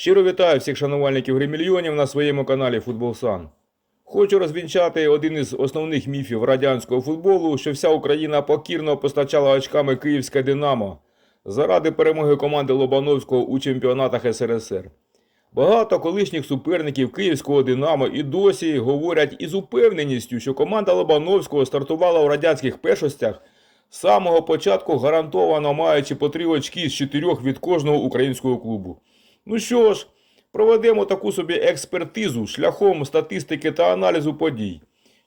Щиро вітаю всіх шанувальників гримільйонів на своєму каналі Футбол Сан. Хочу розвінчати один із основних міфів радянського футболу, що вся Україна покірно постачала очками Київське Динамо заради перемоги команди Лобановського у чемпіонатах СРСР. Багато колишніх суперників Київського Динамо і досі говорять із упевненістю, що команда Лобановського стартувала у радянських першостях з самого початку гарантовано маючи по три очки з чотирьох від кожного українського клубу. Ну що ж, проведемо таку собі експертизу шляхом статистики та аналізу подій.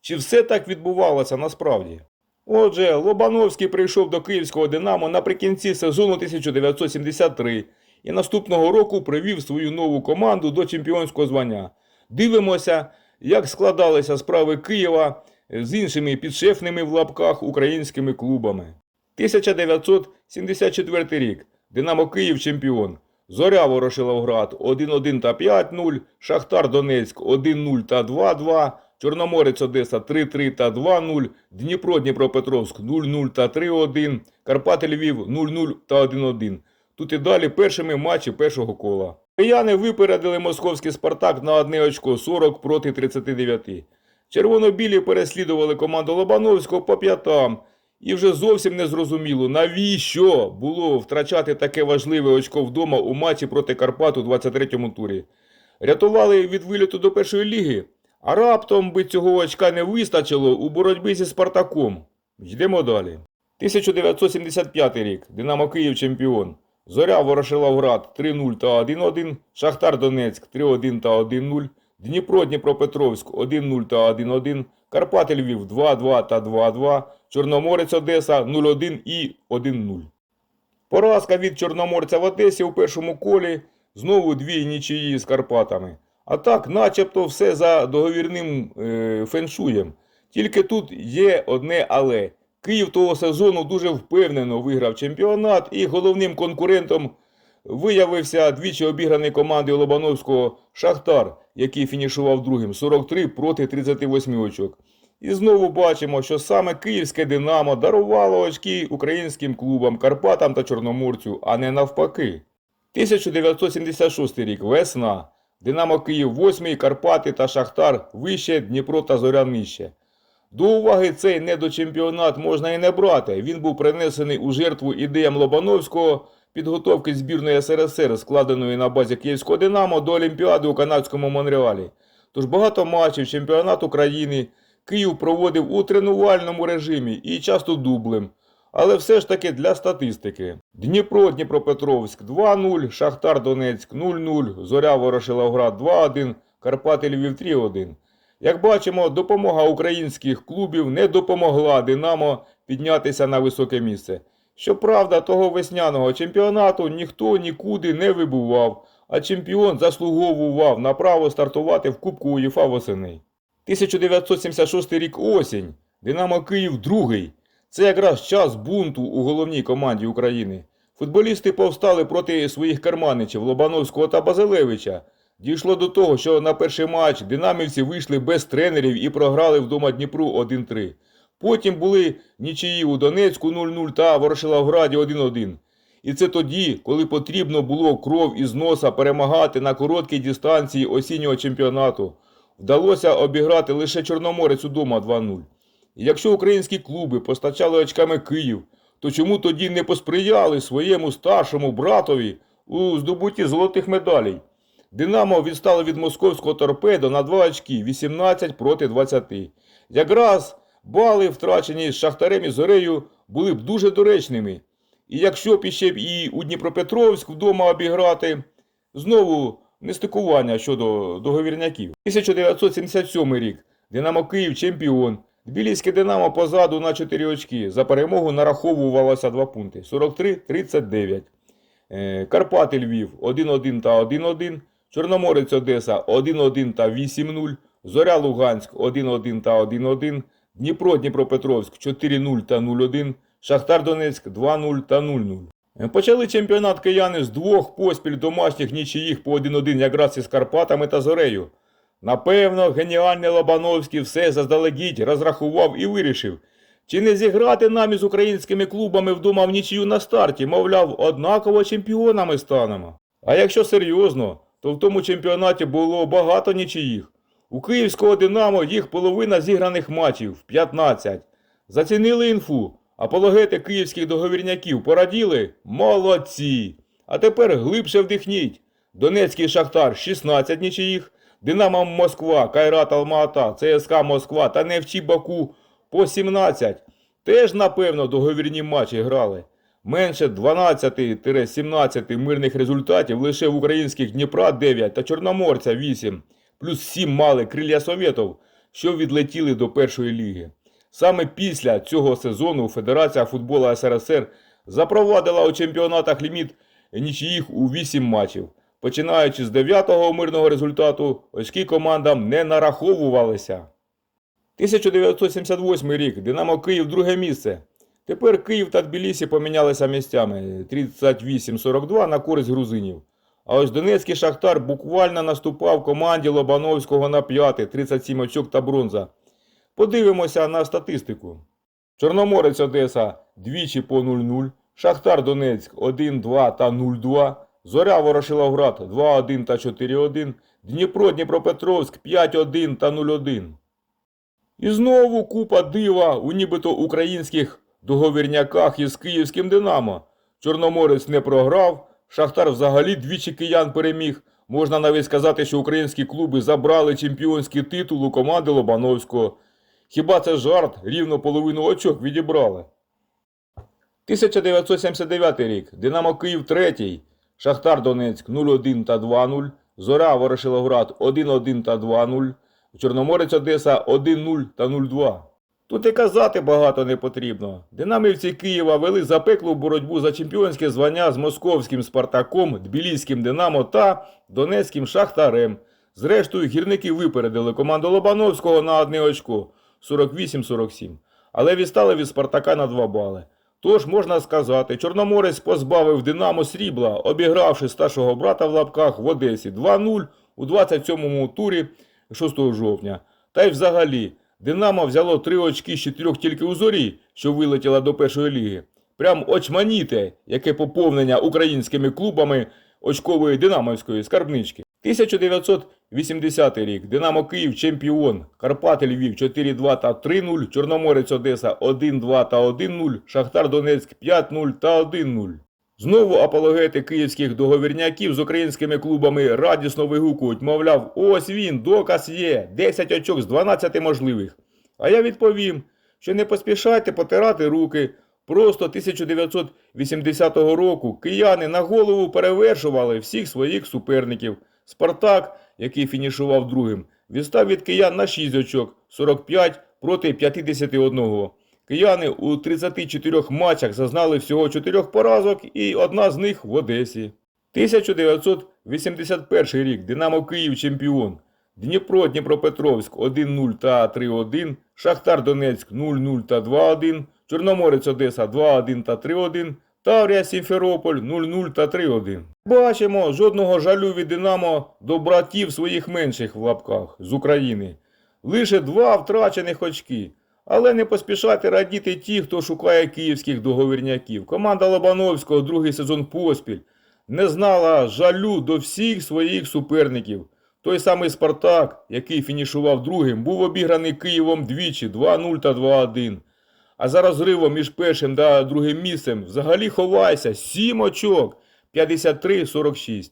Чи все так відбувалося насправді? Отже, Лобановський прийшов до Київського Динамо наприкінці сезону 1973 і наступного року привів свою нову команду до чемпіонського звання. Дивимося, як складалися справи Києва з іншими підшефними в лапках українськими клубами. 1974 рік. Динамо Київ чемпіон. Зоря Ворошиловград 1-1 та 5-0, Шахтар Донецьк 1-0 та 2-2, Чорноморець Одеса 3-3 та 2-0, Дніпро Дніпропетровськ 0-0 та 3-1, Карпати Львів 0-0 та 1-1. Тут і далі першими матчі першого кола. Кияни випередили московський Спартак на одне очко 40 проти 39. Червоно-білі переслідували команду Лобановського по п'ятам. І вже зовсім не зрозуміло, навіщо було втрачати таке важливе очко вдома у матчі проти Карпат у 23-му турі. Рятували від виліту до першої ліги, а раптом би цього очка не вистачило у боротьбі зі Спартаком. Йдемо далі. 1975 рік. Динамо Київ чемпіон. Зоря Ворошиловград 3-0 та 1-1, Шахтар Донецьк 3-1 та 1-0, Дніпро Дніпропетровськ 1-0 та 1-1, Карпати Львів 2-2 та 2-2, Чорноморець Одеса 0-1 і 1-0. Поразка від Чорноморця в Одесі у першому колі, знову дві нічиї з Карпатами. А так, начебто, все за договірним е, феншуєм. Тільки тут є одне але. Київ того сезону дуже впевнено виграв чемпіонат і головним конкурентом виявився двічі обіграний командою Лобановського Шахтар, який фінішував другим 43 проти 38 очок. І знову бачимо, що саме київське Динамо дарувало очки українським клубам Карпатам та Чорноморцю, а не навпаки. 1976 рік весна. Динамо Київ 8, Карпати та Шахтар вище, Дніпро та Зоря нижче. До уваги цей недочемпіонат можна і не брати. Він був принесений у жертву ідеям Лобановського підготовки збірної СРСР, складеної на базі Київського Динамо до Олімпіади у канадському Монреалі. Тож багато матчів чемпіонату країни Київ проводив у тренувальному режимі і часто дублем. Але все ж таки для статистики. Дніпро Дніпропетровськ 2-0, Шахтар Донецьк 0-0, Зоря Ворошиловград 2-1, Карпати Львів 3-1. Як бачимо, допомога українських клубів не допомогла Динамо піднятися на високе місце. Щоправда, того весняного чемпіонату ніхто нікуди не вибував, а чемпіон заслуговував на право стартувати в Кубку УЄФА восени. 1976 рік осінь. Динамо Київ другий. Це якраз час бунту у головній команді України. Футболісти повстали проти своїх карманичів Лобановського та Базилевича. Дійшло до того, що на перший матч динамівці вийшли без тренерів і програли вдома Дніпру 1-3. Потім були нічиї у Донецьку 0-0 та Ворошиловграді 1-1. І це тоді, коли потрібно було кров із носа перемагати на короткій дистанції осіннього чемпіонату. Вдалося обіграти лише Чорноморець удома 2-0. І якщо українські клуби постачали очками Київ, то чому тоді не посприяли своєму старшому братові у здобутті золотих медалей? Динамо відстало від московського торпедо на 2 очки 18 проти 20. Якраз бали, втрачені Шахтарем і Зорею, були б дуже доречними. І якщо б іще б і у Дніпропетровськ вдома обіграти, знову нестикування щодо договірняків. 1977 рік. Динамо Київ чемпіон. Тбіліське Динамо позаду на 4 очки. За перемогу нараховувалося 2 пункти. 43-39. Е, Карпати Львів 1-1 та 1-1. Чорноморець Одеса 1-1 та 8-0. Зоря Луганськ 1-1 та 1-1. Дніпро Дніпропетровськ 4-0 та 0-1. Шахтар Донецьк 2-0 та 0-0. Е, Почали чемпіонат кияни з двох поспіль домашніх нічиїх по 1-1 якраз із Карпатами та Зорею. Напевно, геніальний Лобановський все заздалегідь розрахував і вирішив, чи не зіграти нам із українськими клубами вдома в нічию на старті, мовляв, однаково чемпіонами станемо. А якщо серйозно, то в тому чемпіонаті було багато нічиїх. У київського Динамо їх половина зіграних матчів 15. Зацінили інфу. Апологети київських договірняків пораділи? Молодці! А тепер глибше вдихніть. Донецький Шахтар 16 нічиїх, Динамо Москва, Кайрат Алма-Ата, ЦСКА Москва та Нефчі Баку по 17. Теж, напевно, договірні матчі грали. Менше 12-17 мирних результатів лише в українських Дніпра 9 та Чорноморця 8, плюс 7 мали крилля Совєтов, що відлетіли до першої ліги. Саме після цього сезону Федерація футболу СРСР запровадила у чемпіонатах ліміт нічиїх у 8 матчів. Починаючи з 9-го мирного результату, очки командам не нараховувалися. 1978 рік. Динамо Київ друге місце. Тепер Київ та Тбілісі помінялися місцями 38-42 на користь грузинів. А ось Донецький Шахтар буквально наступав команді Лобановського на п'яте, 37 очок та бронза. Подивимося на статистику. Чорноморець Одеса двічі по 0-0, Шахтар Донецьк 1-2 та 0-2, Зоря Ворошиловград 2-1 та 4-1, Дніпро Дніпропетровськ 5-1 та 0-1. І знову купа дива у нібито українських договірняках із київським Динамо. Чорноморець не програв, Шахтар взагалі двічі киян переміг. Можна навіть сказати, що українські клуби забрали чемпіонський титул у команди Лобановського. Хіба це жарт? Рівно половину очок відібрали. 1979 рік. Динамо Київ 3. Шахтар Донецьк 0-1 та 2-0. Зоря Ворошиловград 1-1 та 2-0. Чорноморець Одеса 1-0 та 0-2. Тут і казати багато не потрібно. Динамівці Києва вели запеклу боротьбу за чемпіонське звання з московським Спартаком, Тбіліським Динамо та Донецьким Шахтарем. Зрештою, гірники випередили команду Лобановського на одне очко 48-47. Але відстали від Спартака на 2 бали. Тож, можна сказати, Чорноморець позбавив Динамо срібла, обігравши старшого брата в лапках в Одесі 2-0 у 27-му турі 6 жовтня. Та й взагалі, Динамо взяло три очки з чотирьох тільки у зорі, що вилетіла до першої ліги. Прям очманіте, яке поповнення українськими клубами очкової динамовської скарбнички. 1980 рік. Динамо Київ чемпіон. Карпати Львів 4-2 та 3-0. Чорноморець Одеса 1-2 та 1-0. Шахтар Донецьк 5-0 та 1-0. Знову апологети київських договірняків з українськими клубами радісно вигукують, мовляв, ось він, доказ є, 10 очок з 12 можливих. А я відповім, що не поспішайте потирати руки. Просто 1980 року кияни на голову перевершували всіх своїх суперників. Спартак, який фінішував другим, відстав від киян на 6 очок 45 проти 51. Кияни у 34 матчах зазнали всього 4 поразок і одна з них в Одесі. 1981 рік. Динамо Київ чемпіон. Дніпро Дніпропетровськ 1-0 та 3-1. Шахтар Донецьк 0-0 та 2-1. Чорноморець Одеса 2-1 та 3-1. Таврія Сімферополь 0-0 та 3-1. Бачимо, жодного жалю від Динамо до братів своїх менших в лапках з України. Лише два втрачених очки. Але не поспішайте радіти ті, хто шукає київських договірняків. Команда Лобановського другий сезон поспіль не знала жалю до всіх своїх суперників. Той самий Спартак, який фінішував другим, був обіграний Києвом двічі 2-0 та 2-1. А за розривом між першим та другим місцем взагалі ховайся 7 очок 53-46.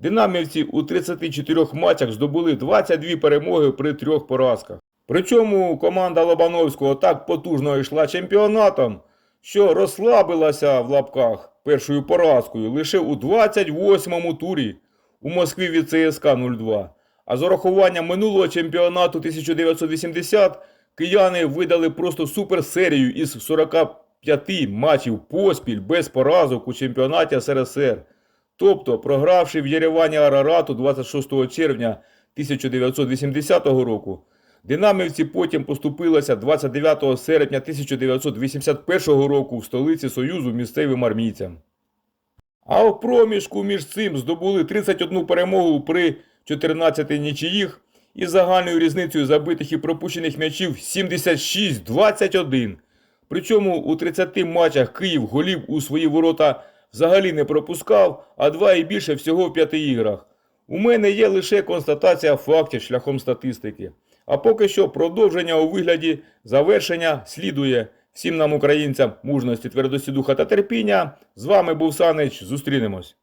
Динамівці у 34 матчах здобули 22 перемоги при трьох поразках. Причому команда Лобановського так потужно йшла чемпіонатом, що розслабилася в лапках першою поразкою лише у 28-му турі у Москві від ЦСКА 0-2. А з урахуванням минулого чемпіонату 1980 кияни видали просто суперсерію із 45 матчів поспіль без поразок у чемпіонаті СРСР. Тобто, програвши в Єревані Арарату 26 червня 1980 року, Динамівці потім поступилися 29 серпня 1981 року в столиці Союзу місцевим армійцям. А в проміжку між цим здобули 31 перемогу при 14 нічиїх і загальною різницею забитих і пропущених м'ячів 76-21. Причому у 30 матчах Київ голів у свої ворота взагалі не пропускав, а два і більше всього в п'яти іграх. У мене є лише констатація фактів шляхом статистики. А поки що продовження у вигляді завершення слідує. Всім нам, українцям, мужності, твердості духа та терпіння. З вами був Санич. Зустрінемось.